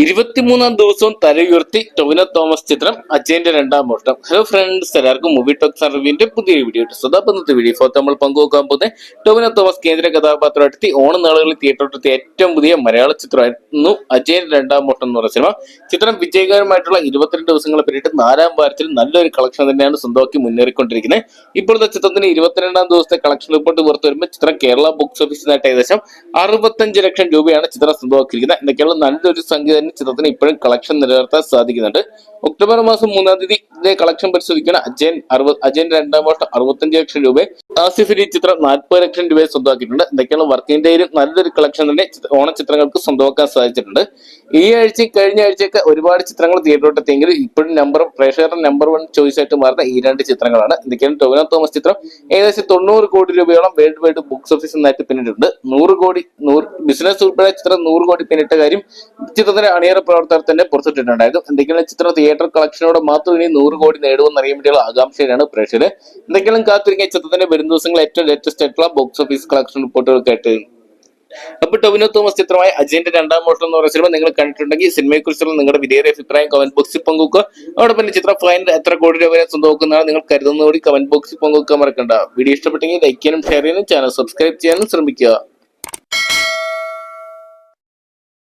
ഇരുപത്തിമൂന്നാം ദിവസവും തലയുയർത്തി ടൊവിനോ തോമസ് ചിത്രം അജയന്റെ രണ്ടാം മോഷ്ടം ഹലോ ഫ്രണ്ട്സ് എല്ലാവർക്കും മൂവി ടോക്സ് സർവീന്റെ പുതിയ വീഡിയോ സ്വതാപന്നത്തെ വീഡിയോ ഫോർ നമ്മൾ പങ്കുവെക്കാൻ പോകുന്നത് ടൊവിനോ തോമസ് കേന്ദ്ര കഥാപാത്രമായിട്ട് ഓണം നാളുകളിൽ തിയേറ്ററിലെത്തിയ ഏറ്റവും പുതിയ മലയാള ചിത്രമായിരുന്നു അജയന്റെ രണ്ടാം മോഷ്ടം എന്ന് പറയുന്ന സിനിമ ചിത്രം വിജയകരമായിട്ടുള്ള ഇരുപത്തിരണ്ട് ദിവസങ്ങളെ പിന്നിട്ട് നാലാം വാരത്തിൽ നല്ലൊരു കളക്ഷൻ തന്നെയാണ് സ്വന്തമാക്കി മുന്നേറിക്കൊണ്ടിരിക്കുന്നത്. ഇപ്പോഴത്തെ ചിത്രത്തിന് ഇരുപത്തിരണ്ടാം ദിവസത്തെ കളക്ഷൻ റിപ്പോർട്ട് പുറത്തു വരുമ്പോൾ ചിത്രം കേരള ബുക്സ് ഓഫീസിനായിട്ട് ഏകദേശം അറുപത്തഞ്ച് ലക്ഷം രൂപയാണ് ചിത്രം സ്വന്തമാക്കിയിരിക്കുന്നത്. എന്തൊക്കെയുള്ള നല്ലൊരു സംഖ്യ തന്നെ ചിത്രത്തിന് ഇപ്പോഴും കളക്ഷൻ നിലനിർത്താൻ സാധിക്കുന്നുണ്ട്. ഒക്ടോബർ മാസം മൂന്നാം തീയതി കളക്ഷൻ പരിശോധിക്കുന്ന അജയൻ അറുപത് അജയൻ രണ്ടാം വർഷം അറുപത്തഞ്ച് ലക്ഷം രൂപ ആസിഫ് ഈ ചിത്രം നാൽപ്പത് ലക്ഷം രൂപയെ സ്വന്തമാക്കിയിട്ടുണ്ട്. എന്തൊക്കെയാണ് വർക്കിന്റെയും നല്ലൊരു കളക്ഷൻ തന്നെ ഓണ ചിത്രങ്ങൾക്ക് സ്വന്തമാക്കാൻ സാധിച്ചിട്ടുണ്ട്. ഈ ആഴ്ച കഴിഞ്ഞ ആഴ്ചയൊക്കെ ഒരുപാട് ചിത്രങ്ങൾ തിയേറ്ററിലോട്ട് എത്തിയെങ്കിലും ഇപ്പോഴും നമ്പർ പ്രേക്ഷകരുടെ നമ്പർ വൺ ചോയ്സ് ആയിട്ട് മാറുന്ന ഈ രണ്ട് ചിത്രങ്ങളാണ്. എന്തൊക്കെയാണ് ടൊവിനോ തോമസ് ചിത്രം. ഏകദേശം തൊണ്ണൂറ് കോടി രൂപയോളം വേൾഡ് വൈഡ് ബുക്സ് ഓഫീസ് നിന്നായിട്ട് പിന്നിട്ടുണ്ട്. നൂറ് കോടി നൂറ് ബിസിനസ് ഉൾപ്പെടെ ചിത്രം നൂറ് കോടി പിന്നിട്ട കാര്യം ചിത്രത്തിന്റെ അണിയറ പ്രവർത്തകർ തന്നെ എന്തെങ്കിലും ചിത്രം തിയേറ്റർ കളക്ഷനോട് മാത്രം ഇനി നൂറ് കോടി നേടുമെന്ന് അറിയാൻ വേണ്ടിയുള്ള ആകാംക്ഷയിലാണ് പ്രേക്ഷകർ എന്തെങ്കിലും കാത്തിരിക്കുന്ന ചിത്രത്തിന്റെ വരും ദിവസങ്ങളിൽ ഏറ്റവും ലേറ്റസ്റ്റ് ആയിട്ടുള്ള ബോക്സ് ഓഫീസ് കളക്ഷൻ റിപ്പോർട്ടുകൾ റിപ്പോർട്ടുകൾക്കായിട്ട് അപ്പൊ ടൊവിനോ തോമസ് ചിത്രമായ അജയന്റെ രണ്ടാം മോഷൻ എന്ന് പറയുന്ന സിനിമ നിങ്ങൾ കണ്ടിട്ടുണ്ടെങ്കിൽ സിനിമയെ കുറിച്ചുള്ള നിങ്ങളുടെ വിലയേറിയ അഭിപ്രായം കമന്റ് ബോക്സിൽ പങ്കുവെക്കുക. അതോടൊപ്പം പിന്നെ ചിത്രം ഫൈനൽ എത്ര കോടി രൂപ വരെ സ്വന്തമാക്കുന്നതാണ് നിങ്ങൾ കരുതുന്നതോടെ കമന്റ് ബോക്സിൽ പങ്കുവെക്കാൻ മറക്കണ്ട. വീഡിയോ ഇഷ്ടപ്പെട്ടെങ്കിൽ ലൈക്ക് ചെയ്യാനും ഷെയർ ചെയ്യാനും ചാനൽ സബ്സ്ക്രൈബ് ചെയ്യാനും ശ്രമിക്കുക.